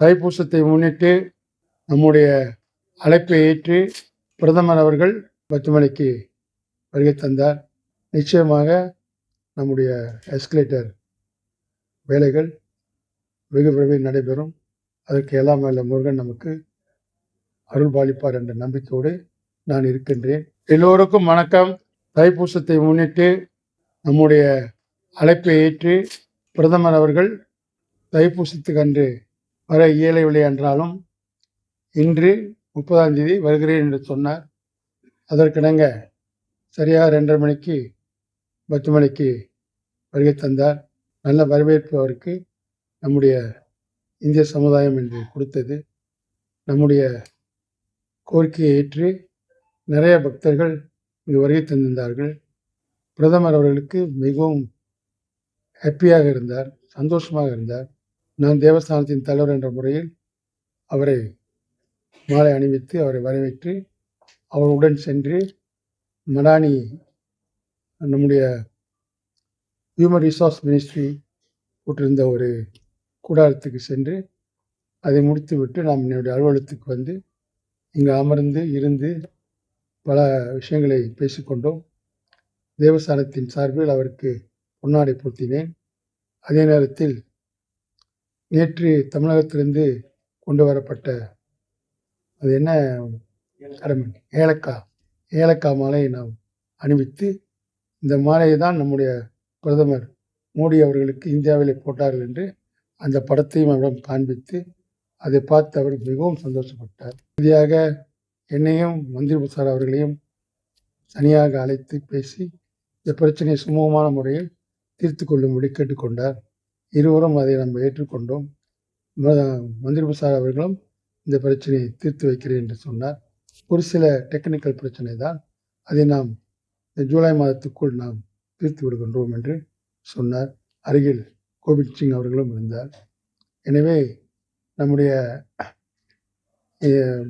தைப்பூசத்தை முன்னிட்டு நம்முடைய அழைப்பை ஏற்று பிரதமர் அவர்கள் பத்துமலைக்கு வருகை தந்தார். நிச்சயமாக நம்முடைய எஸ்கலேட்டர் வேலைகள் வெகு விரைவில் நடைபெறும். அதற்கு எல்லாம் வல்ல முருகன் நமக்கு அருள் பாலிப்பார் என்ற நம்பிக்கையோடு நான் இருக்கின்றேன். எல்லோருக்கும் வணக்கம். தைப்பூசத்தை முன்னிட்டு நம்முடைய அழைப்பை ஏற்று பிரதமர் அவர்கள் தைப்பூசத்துக்கன்று வர இயலவில்லை என்றாலும் இன்று முப்பதாம் தேதி வருகிறேன் என்று சொன்னார். அதற்கிணங்க சரியாக ரெண்டரை மணிக்கு பத்து மணிக்கு வருகை தந்தார். நல்ல வரவேற்பு அவருக்கு. நம்முடைய இந்திய சமுதாயம் என்று கொடுத்தது. நம்முடைய கோரிக்கையை ஏற்று நிறைய பக்தர்கள் இங்கு வருகை தந்திருந்தார்கள். பிரதமர் அவர்களுக்கு மிகவும் ஹாப்பியாக இருந்தார் சந்தோஷமாக இருந்தார். நான் தேவஸ்தானத்தின் தலைவர் என்ற முறையில் அவரை மாலை அணிவித்து அவரை வரவேற்று அவருடன் சென்று மடானி நம்முடைய ஹியூமன் ரிசோர்ஸ் மினிஸ்ட்ரி போட்டிருந்த ஒரு கூடாரத்துக்கு சென்று அதை முடித்துவிட்டு நாம் என்னுடைய அலுவலகத்துக்கு வந்து இங்கே அமர்ந்து இருந்து பல விஷயங்களை பேசிக்கொண்டோம். தேவஸ்தானத்தின் சார்பில் அவருக்கு பொன்னாடை பொருத்தினேன் அதே நேரத்தில் நேற்று தமிழகத்திலிருந்து கொண்டு வரப்பட்ட அது என்ன கடமை ஏலக்காய் ஏலக்காய் மாலையை நாம் அணிவித்து இந்த மாலையை தான் நம்முடைய பிரதமர் மோடி அவர்களுக்கு இந்தியாவிலே போட்டார்கள் என்று அந்த படத்தையும் அவரிடம் காண்பித்து அதை பார்த்து அவர் மிகவும் சந்தோஷப்பட்டார். இறுதியாக என்னையும் மந்திரி புசார் அவர்களையும் தனியாக அழைத்து பேசி இந்த பிரச்சனையை சுமூகமான முறையில் தீர்த்து கொள்ளும்படி கேட்டுக்கொண்டார். இருவரும் அதை நம்ம ஏற்றுக்கொண்டோம். ம- மந்திரி அவர்களும் இந்த பிரச்சனையை தீர்த்து வைக்கிறேன் என்று சொன்னார். ஒரு சில டெக்னிக்கல் பிரச்சனை தான் அதை நாம் இந்த ஜூலை மாதத்துக்குள் நாம் தீர்த்து விடுகின்றோம் என்று சொன்னார். அருகில் கோவிந்த் சிங் அவர்களும் இருந்தார். எனவே நம்முடைய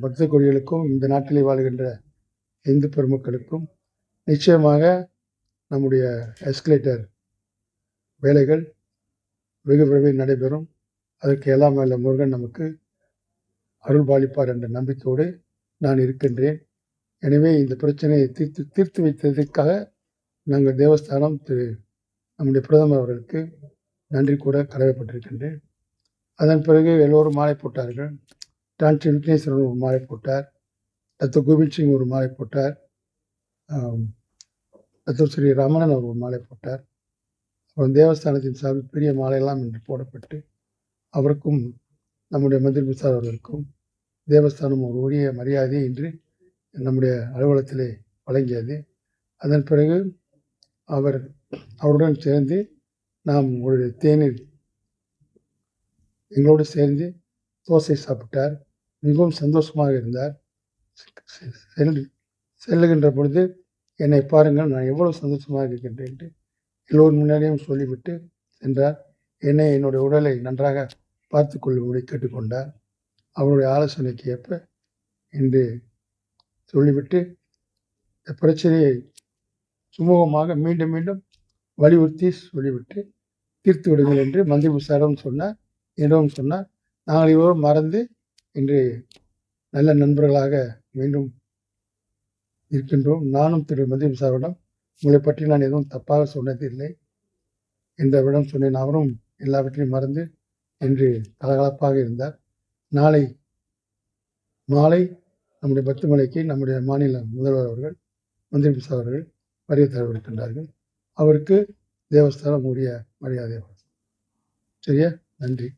பக்த கொடிகளுக்கும் இந்த நாட்டிலே வாழ்கின்ற இந்து பெருமக்களுக்கும் நிச்சயமாக நம்முடைய எஸ்கலேட்டர் வேலைகள் வெகு விரைவில் நடைபெறும். அதற்கு எல்லாம் வல்ல முருகன் நமக்கு அருள் பாலிப்பார் என்ற நம்பிக்கையோடு நான் இருக்கின்றேன். எனவே இந்த பிரச்சனையை தீர்த்து தீர்த்து வைத்ததற்காக நாங்கள் தேவஸ்தானம் திரு நம்முடைய பிரதமர் அவர்களுக்கு நன்றி கூட கடமைப்பட்டிருக்கின்றேன். அதன் பிறகு எல்லோரும் மாலை போட்டார்கள். டான்சி விக்னேஸ்வரன் ஒரு மாலை போட்டார். தத்து கோபிந்த் சிங் ஒரு மாலை போட்டார். தத்து ஸ்ரீ ரமணன் அவர் ஒரு மாலை போட்டார். அப்புறம் தேவஸ்தானத்தின் சார்பில் பெரிய மாலையெல்லாம் இன்று போடப்பட்டு அவருக்கும் நம்முடைய மந்திரி புசார் அவர்களுக்கும் தேவஸ்தானம் ஒரு உரிய மரியாதை இன்று நம்முடைய அலுவலகத்திலே வழங்கியது. அதன் பிறகு அவர் அவருடன் சேர்ந்து நாம் ஒரு தேநீர் எங்களோடு சேர்ந்து தோசை சாப்பிட்டார். மிகவும் சந்தோஷமாக இருந்தார். செல் செல்லுகின்ற பொழுது என்னை பாருங்கள் நான் எவ்வளவு சந்தோஷமாக இருக்கின்றேன் என்று எல்லோரும் முன்னாடியும் சொல்லிவிட்டு சென்றார். என்னை என்னுடைய உடலை நன்றாக பார்த்து கொள்ளும்படி கேட்டுக்கொண்டார். அவருடைய ஆலோசனைக்கு ஏற்ப என்று சொல்லிவிட்டு இந்த பிரச்சனையை சுமூகமாக மீண்டும் மீண்டும் வலியுறுத்தி சொல்லிவிட்டு தீர்த்து விடுங்கள் என்று மந்திரி புசாரம் சொன்னார். என்றும் சொன்னார். நாங்கள் இவரும் மறந்து இன்று நல்ல நண்பர்களாக மீண்டும் இருக்கின்றோம். நானும் திரு மந்திரி சாரிடம் உங்களை பற்றி நான் எதுவும் தப்பாக சொன்னதில்லை என்றவரிடம் சொன்னேன் அவரும் எல்லாவற்றையும் மறந்து இன்று கலகலப்பாக இருந்தார். நாளை மாலை நம்முடைய பத்துமலைக்கு நம்முடைய மாநில முதல்வர் அவர்கள் மந்திரி அவர்கள் வருகை தரவிருக்கின்றார்கள் அவருக்கு தேவஸ்தானம் உரிய மரியாதை. சரியா? நன்றி.